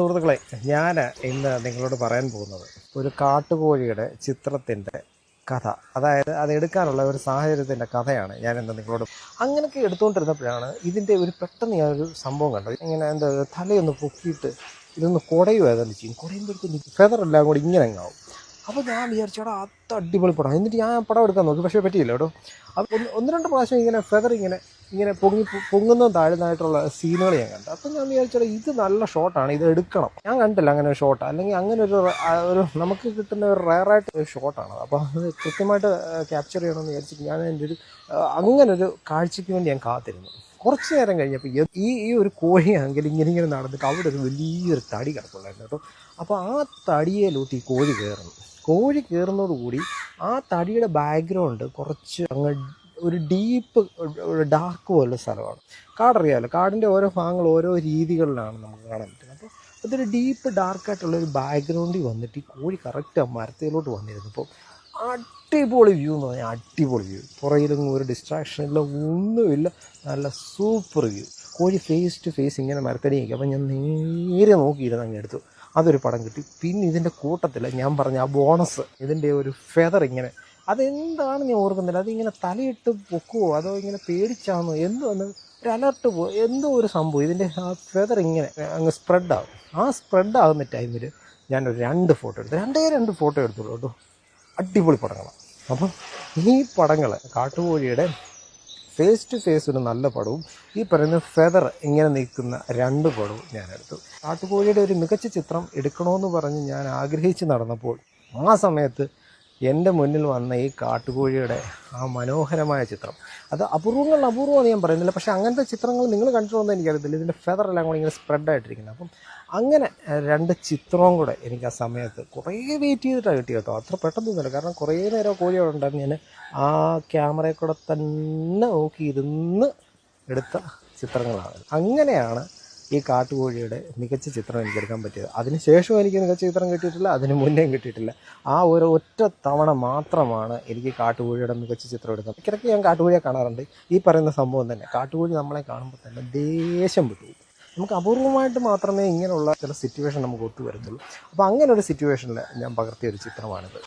സുഹൃത്തുക്കളെ ഞാൻ ഇന്ന് നിങ്ങളോട് പറയാൻ പോകുന്നത് ഒരു കാട്ടുകോഴിയുടെ ചിത്രത്തിന്റെ കഥ. അതായത് അത് എടുക്കാനുള്ള ഒരു സാഹചര്യത്തിന്റെ കഥയാണ് ഞാൻ ഇന്ന് നിങ്ങളോട് അങ്ങനെയൊക്കെ എടുത്തുകൊണ്ടിരുന്നപ്പോഴാണ് ഇതിന്റെ ഒരു പെട്ടെന്ന് ഞാനൊരു സംഭവം കണ്ടത്. ഇങ്ങനെ എന്താ തലയൊന്ന് പൊക്കിയിട്ട് ഇതൊന്ന് കുടയുമായിരുന്നു ചെയ്യും കുടയുമ്പോഴത്തേക്കും ഫെദർ എല്ലാം കൂടി ഇങ്ങനെ അങ്ങാവും അപ്പോൾ ഞാൻ വിചാരിച്ചോടാ അത് അടിപൊളി പടം. എന്നിട്ട് ഞാൻ പടം എടുക്കാൻ നോക്കി. പക്ഷേ പറ്റിയില്ല കേട്ടോ. അപ്പോൾ ഒന്ന് രണ്ട് പ്രാവശ്യം ഇങ്ങനെ ഫെദർ ഇങ്ങനെ ഇങ്ങനെ പൊങ്ങി പൊങ്ങുന്നതും താഴ്ന്നതായിട്ടുള്ള സീനുകൾ ഞാൻ കണ്ടു. അപ്പം ഞാൻ വിചാരിച്ചത് ഇത് നല്ല ഷോട്ടാണ് ഇത് എടുക്കണം. ഞാൻ കണ്ടില്ല അങ്ങനെ ഒരു ഷോട്ട് അല്ലെങ്കിൽ അങ്ങനെ ഒരു ഒരു നമുക്ക് കിട്ടുന്ന ഒരു റയറായിട്ട് ഒരു ഷോട്ടാണ് അപ്പോൾ അത്. കൃത്യമായിട്ട് ക്യാപ്ചർ ചെയ്യണമെന്ന് വിചാരിച്ചിട്ട് ഞാൻ എന്റെ ഒരു അങ്ങനെ ഒരു കാഴ്ചയ്ക്ക് വേണ്ടി ഞാൻ കാത്തിരുന്നു. കുറച്ച് നേരം കഴിഞ്ഞപ്പോൾ ഈ- ഈ ഒരു കോഴിയാണെങ്കിൽ ഇങ്ങനെ ഇങ്ങനെ നടന്നിട്ട് അവിടെ ഒരു വലിയൊരു തടി കിടപ്പുണ്ടായിരുന്നു കേട്ടോ. അപ്പോൾ ആ തടിയിലോട്ട് ഈ കോഴി കയറുന്നു. കോഴി കയറുന്നതോടുകൂടി ആ തടിയുടെ ബാക്ക്ഗ്രൗണ്ട് കുറച്ച് അങ്ങ് ഒരു ഡീപ്പ് ഡാർക്ക് പോലുള്ള സ്ഥലമാണ്. കാടറിയാമല്ലോ കാടിന്റെ ഓരോ ഭാഗങ്ങൾ ഓരോ രീതികളിലാണ് നമുക്ക് കാണാൻ പറ്റുന്നത്. അപ്പോൾ അതൊരു ഡീപ്പ് ഡാർക്കായിട്ടുള്ള ഒരു ബാക്ക്ഗ്രൗണ്ടിൽ വന്നിട്ട് ഈ കോഴി കറക്റ്റ് ആ മരത്തിലോട്ട് വന്നിരുന്നപ്പോൾ അടിപൊളി വ്യൂ എന്ന് പറഞ്ഞാൽ അടിപൊളി വ്യൂ പുറകിലൊന്നും ഒരു ഡിസ്ട്രാക്ഷൻ ഇല്ല ഒന്നുമില്ല. നല്ല സൂപ്പർ വ്യൂ കോഴി ഫേസ് ടു ഫേസ് ഇങ്ങനെ മരത്തടി നിൽക്കുക അപ്പം ഞാൻ നേരെ നോക്കിയിരുന്നു അങ്ങ് എടുത്തു. അതൊരു പടം കിട്ടി. പിന്നെ ഇതിന്റെ കൂട്ടത്തിൽ ഞാൻ പറഞ്ഞ ആ ബോണസ് ഇതിന്റെ ഒരു ഫെദർ ഇങ്ങനെ. അതെന്താണ് ഞാൻ ഓർക്കുന്നില്ല. അതിങ്ങനെ തലയിട്ട് പൊക്കുവോ? അതോ ഇങ്ങനെ പേടിച്ചാണോ എന്തോ ഒരു അലർട്ട് പോ എന്തോ ഒരു സംഭവം. ഇതിന്റെ ആ ഫെദർ ഇങ്ങനെ അങ്ങ് സ്പ്രെഡ് ആകും ആ സ്പ്രെഡ് ആകുന്ന ടൈമിൽ ഞാനൊരു രണ്ട് ഫോട്ടോ എടുത്തു. രണ്ടേ രണ്ട് ഫോട്ടോ എടുത്തുള്ളൂ കേട്ടോ. അടിപൊളി പടങ്ങളാണ് അപ്പം ഈ പടങ്ങൾ കാട്ടുകോഴിയുടെ ഫേസ് ടു ഫേസ് ഒരു നല്ല പടവും ഈ പറയുന്ന ഫെദർ ഇങ്ങനെ നിൽക്കുന്ന രണ്ട് പടവും ഞാൻ എടുത്തു കാട്ടുകോഴിയുടെ ഒരു മികച്ച ചിത്രം എടുക്കണമെന്ന് പറഞ്ഞ് ഞാൻ ആഗ്രഹിച്ച് നടന്നപ്പോൾ ആ സമയത്ത് എന്റെ മുന്നിൽ വന്ന ഈ കാട്ടുകോഴിയുടെ ആ മനോഹരമായ ചിത്രം. അത് അപൂർവങ്ങളിൽ അപൂർവമെന്ന് ഞാൻ പറയുന്നില്ല. പക്ഷേ അങ്ങനത്തെ ചിത്രങ്ങൾ നിങ്ങൾ കണ്ടിട്ടുണ്ടെന്ന് എനിക്കറിയത്തില്ല. ഇതിന്റെ ഫെദർ എല്ലാം കൂടി ഇങ്ങനെ സ്പ്രെഡ് ആയിട്ടിരിക്കുന്നത് അപ്പം അങ്ങനെ രണ്ട് ചിത്രവും കൂടെ എനിക്ക് ആ സമയത്ത് കുറേ വെയിറ്റ് ചെയ്തിട്ടാണ് കിട്ടിയത് കേട്ടോ. അത്ര പെട്ടെന്നൊന്നുമില്ല കാരണം കുറേ നേരം കോഴി അവിടെ ഉണ്ടായിരുന്നു. ഞാൻ ആ ക്യാമറയിൽ കൂടെ തന്നെ നോക്കിയിരുന്ന് എടുത്ത ചിത്രങ്ങളാണ്. അങ്ങനെയാണ് ഈ കാട്ടുകോഴിയുടെ മികച്ച ചിത്രം എനിക്ക് എടുക്കാൻ പറ്റിയത് അതിനുശേഷം എനിക്ക് മികച്ച ചിത്രം കിട്ടിയിട്ടില്ല അതിന് മുന്നേയും കിട്ടിയിട്ടില്ല. ആ ഒരു ഒറ്റ തവണ മാത്രമാണ് എനിക്ക് കാട്ടുകോഴിയുടെ മികച്ച ചിത്രം എടുക്കാൻ ഇടയ്ക്കിടയ്ക്ക് ഞാൻ കാട്ടുകോഴിയെ കാണാറുണ്ട്. ഈ പറയുന്ന സംഭവം തന്നെ കാട്ടുകോഴി നമ്മളെ കാണുമ്പോൾ തന്നെ ദേഷ്യം വിട്ടു നമുക്ക് അപൂർവമായിട്ട് മാത്രമേ ഇങ്ങനെയുള്ള ചില സിറ്റുവേഷൻ നമുക്ക് ഒത്തു വരത്തുള്ളൂ അപ്പോൾ അങ്ങനെ ഒരു സിറ്റുവേഷനിൽ ഞാൻ പകർത്തിയ ഒരു ചിത്രമാണിത്.